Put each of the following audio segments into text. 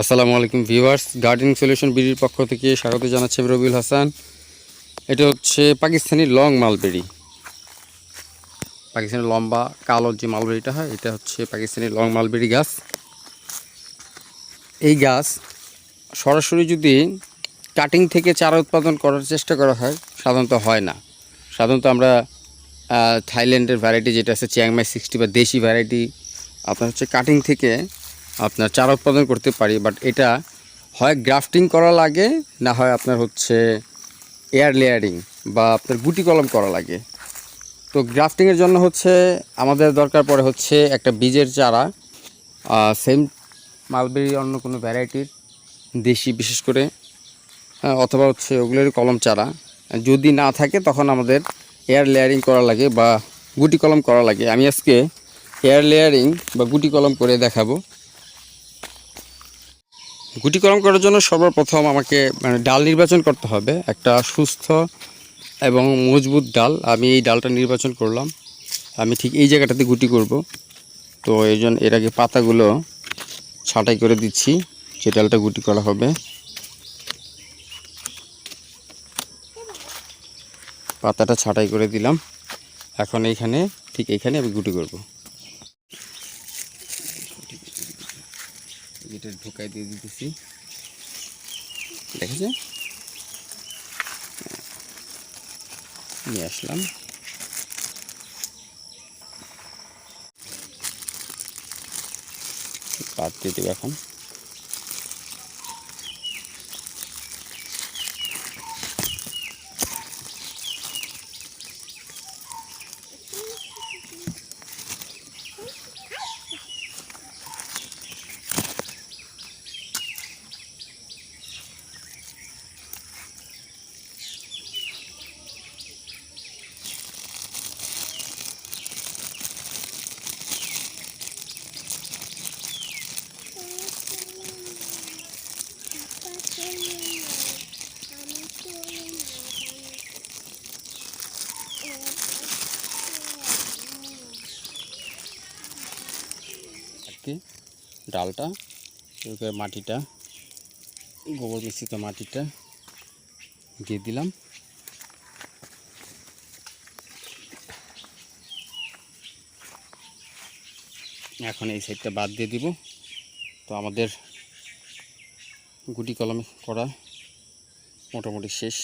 আসসালামু আলাইকুম viewers gardening solution বিডির পক্ষ থেকে স্বাগত জানাচ্ছি রবিউল হাসান। এটা হচ্ছে পাকিস্তানি লং মালবেরি পাকিস্তানি লম্বা কালো যে মালবেরিটা হয়, এটা হচ্ছে পাকিস্তানি লং মালবেরি গাছ। এই গাছ সরাসরি যদি কাটিং থেকে চারা উৎপাদন করার চেষ্টা করা হয়, সাধারণত হয় না। সাধারণত আমরা থাইল্যান্ডের ভ্যারাইটি যেটা আছে চিয়াংমাই সিক্সটি বা দেশি ভ্যারাইটি আপনার হচ্ছে কাটিং থেকে আপনার চারা উৎপাদন করতে পারি বাট এটা হয় গ্রাফটিং করা লাগে না হয় আপনার হচ্ছে এয়ার লেয়ারিং বা আপনার গুটি কলম করা লাগে। তো গ্রাফটিংয়ের জন্য হচ্ছে আমাদের দরকার পড়ে হচ্ছে একটা বীজের চারা সেম মালবেরি অন্য কোনো ভ্যারাইটির দেশি বিশেষ করে হ্যাঁ, অথবা হচ্ছে ওগুলোর কলম চারা। যদি না থাকে তখন আমাদের এয়ার লেয়ারিং করা লাগে বা গুটি কলম করা লাগে। আমি আজকে এয়ার লেয়ারিং বা গুটি কলম করে দেখাবো। গুটি করার জন্য সর্বপ্রথম আমাকে মানে ডাল নির্বাচন করতে হবে। একটা সুস্থ এবং মজবুত ডাল। আমি এই ডালটা নির্বাচন করলাম। আমি ঠিক এই জায়গাটাতে গুটি করব। তো এই জন্য এর আগে পাতাগুলো ছাঁটাই করে দিচ্ছি। যে ডালটা গুটি করা হবে। পাতাটা ছাঁটাই করে দিলাম। এখন এইখানে, ঠিক এইখানে আমি গুটি করব। এটা ঢুকাই দিয়ে দিতেছি। দেখেছে? নিয়ে আসলাম। বাদ দিয়ে দেবো এখন। আর কি ডালটা মাটিটা, গোবর মিশ্রিত মাটিটা দিয়ে দিলাম। এখন এই সাইডটা বাদ দিয়ে দিব। তো আমাদের গুটি কলম করা মোটামুটি শেষ।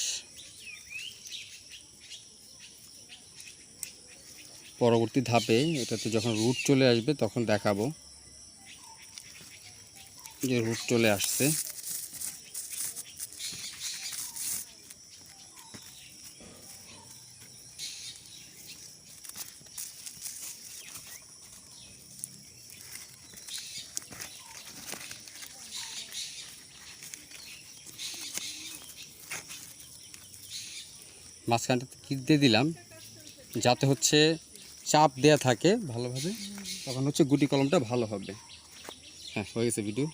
পরবর্তী ধাপে এটাতে যখন রুট চলে আসবে তখন দেখাবো। যে রুট চলে আসছে। মাঝখানটাতে কিক দিয়ে দিলাম? যাতে হচ্ছে চাপ দেয়া থাকে ভালোভাবে, তখন হচ্ছে গুটি কলমটা ভালো হবে। হ্যাঁ হয়ে গেছে ভিডিও